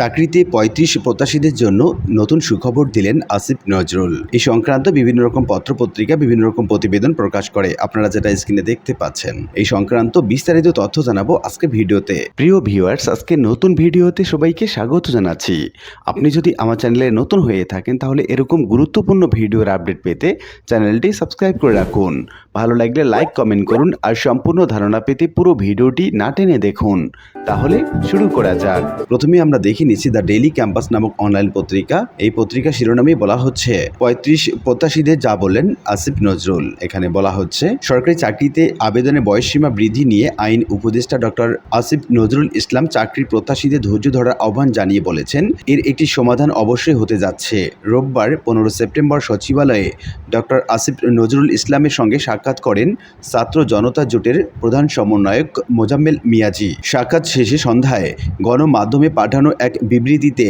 চাকরিতে পঁয়ত্রিশ প্রত্যাশীদের জন্য নতুন সুখবর দিলেন আসিফ নজরুল। এই সংক্রান্ত বিভিন্ন রকম পত্রপত্রিকা, বিভিন্ন রকম প্রতিবেদন প্রকাশ করে আপনারা যেটা স্ক্রিনে দেখতে পাচ্ছেন। এই সংক্রান্ত বিস্তারিত তথ্য জানাব আজকে ভিডিওতে। প্রিয় ভিউয়ার্স, আজকে নতুন ভিডিওতে সবাইকে স্বাগত জানাচ্ছি। আপনি যদি আমার চ্যানেলে নতুন হয়ে থাকেন, তাহলে এরকম গুরুত্বপূর্ণ ভিডিওর আপডেট পেতে চ্যানেলটি সাবস্ক্রাইব করে রাখুন। ভালো লাগলে লাইক, কমেন্ট করুন আর সম্পূর্ণ ধারণা পেতে পুরো ভিডিওটি না টেনে দেখুন। তাহলে শুরু করা যাক। প্রথমে আমরা দেখে নিচ্ছি দ্য ডেইলি ক্যাম্পাস নামক অনলাইন পত্রিকা। এই পত্রিকা শিরোনামে বলা হচ্ছে, পঁয়ত্রিশ প্রত্যাশীদের যা বলেন আসিফ নজরুল। এখানে বলা হচ্ছে, সরকারি চাকরিতে আবেদনের বয়সসীমা বৃদ্ধি নিয়ে আইন উপদেষ্টা ডক্টর আসিফ নজরুল ইসলাম চাকরির প্রত্যাশীদের ধৈর্য ধরার আহ্বান জানিয়ে বলেছেন, এর একটি সমাধান অবশ্যই হতে যাচ্ছে। রোববার পনেরো সেপ্টেম্বর সচিবালয়ে ডক্টর আসিফ নজরুল ইসলামের সঙ্গে সাক্ষাৎ করেন ছাত্র জনতা জোটের প্রধান সমন্বয়ক মোজাম্মেল মিয়াজি। সাক্ষাৎ শেষে সন্ধ্যায় গণমাধ্যমে পাঠানো এক বিবৃতিতে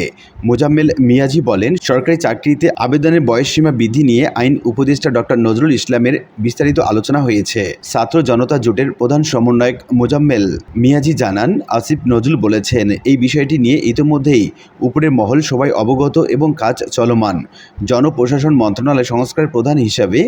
মোজাম্মেল মিয়াজি বলেন, সরকারি চাকরিতে আবেদনের বয়সসীমা বৃদ্ধি নিয়ে আইন উপদেষ্টা ডক্টর নজরুল ইসলামের বিস্তারিত আলোচনা হয়েছে। ছাত্র জনতা জোটের প্রধান সমন্বয়ক মোজাম্মেল মিয়াজি জানান, আসিফ নজরুল বলেছেন, এই বিষয়টি নিয়ে ইতিমধ্যেই উপরের মহল সবাই অবগত এবং কাজ চলমান। জনপ্রশাসন মন্ত্রণালয় সংস্কার প্রধান হিসাবে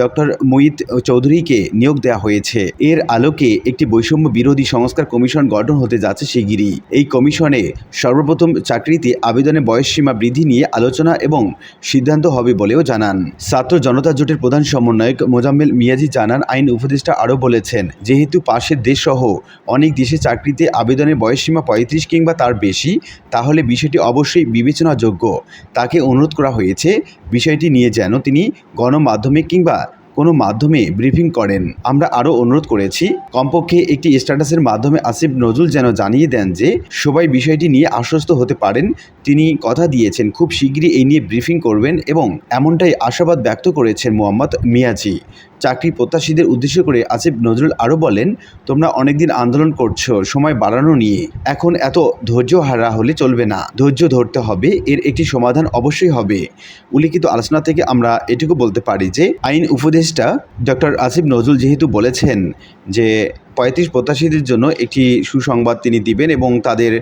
ডক্টর মুইত চৌধুরীকে নিয়োগ দেওয়া হয়েছে। এর আলোকে একটি বৈষম্য বিরোধী সংস্কার কমিশন গঠন হতে যাচ্ছে শিগগিরই। এই কমিশনে সর্বপ্রথম চাকরিতে আবেদনের বয়সসীমা বৃদ্ধি নিয়ে আলোচনা এবং সিদ্ধান্ত হবে বলেও জানান। ছাত্র জনতা জোটের প্রধান সমন্বয়ক মোজাম্মেল মিয়াজি জানান, আইন উপদেষ্টা আরও বলেছেন, যেহেতু পাশের দেশসহ অনেক দেশে চাকরিতে আবেদনের বয়সসীমা পঁয়ত্রিশ কিংবা তার বেশি, তাহলে বিষয়টি অবশ্যই বিবেচনাযোগ্য। তাকে অনুরোধ করা হয়েছে, বিষয়টি নিয়ে যেন তিনি গণমাধ্যমে কিংবা কোনো মাধ্যমে ব্রিফিং করেন। আমরা আরও অনুরোধ করেছি, কমপক্ষে একটি স্ট্যাটাসের মাধ্যমে আসিফ নজরুল যেন জানিয়ে দেন যে সবাই বিষয়টি নিয়ে আশ্বস্ত হতে পারেন। তিনি কথা দিয়েছেন, খুব শীঘ্রই এই নিয়ে ব্রিফিং করবেন এবং এমনটাই আশাবাদ ব্যক্ত করেছেন মোহাম্মদ মিয়াজি। চাকরি প্রত্যাশীদের উদ্দেশ্য করে আসিফ নজরুল আরও বলেন, তোমরা অনেকদিন আন্দোলন করছ, সময় বাড়ানো নিয়ে। এখন এত ধৈর্য হারা হলে চলবে না। ধৈর্য ধরতে হবে, এর একটি সমাধান অবশ্যই হবে। উল্লিখিত আলোচনা থেকে আমরা এটুকু বলতে পারি যে, আইন উপদেষ্টা ডক্টর আসিফ নজরুল যেহেতু বলেছেন যে পঁয়ত্রিশ প্রত্যাশীদের জন্য একটি সুসংবাদ তিনি দিবেন এবং তাদের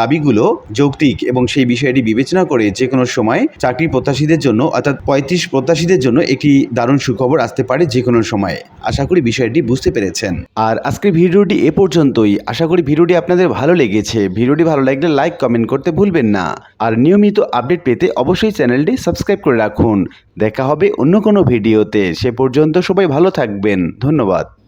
দাবিগুলো যৌক্তিক এবং সেই বিষয়টি বিবেচনা করে যে কোনো সময় চাকরি প্রত্যাশীদের জন্য অর্থাৎ পঁয়ত্রিশ প্রত্যাশীদের জন্য একটি দারুণ সুখবর আসতে পারে যে কোনো সময়ে। আশা করি বিষয়টি বুঝতে পেরেছেন। আর আজকের ভিডিওটি এ পর্যন্তই। আশা করি ভিডিওটি আপনাদের ভালো লেগেছে। ভিডিওটি ভালো লাগলে লাইক, কমেন্ট করতে ভুলবেন না। আর নিয়মিত আপডেট পেতে অবশ্যই চ্যানেলটি সাবস্ক্রাইব করে রাখুন। দেখা হবে অন্য কোনো ভিডিওতে। সে পর্যন্ত সবাই ভালো থাকবেন। ধন্যবাদ।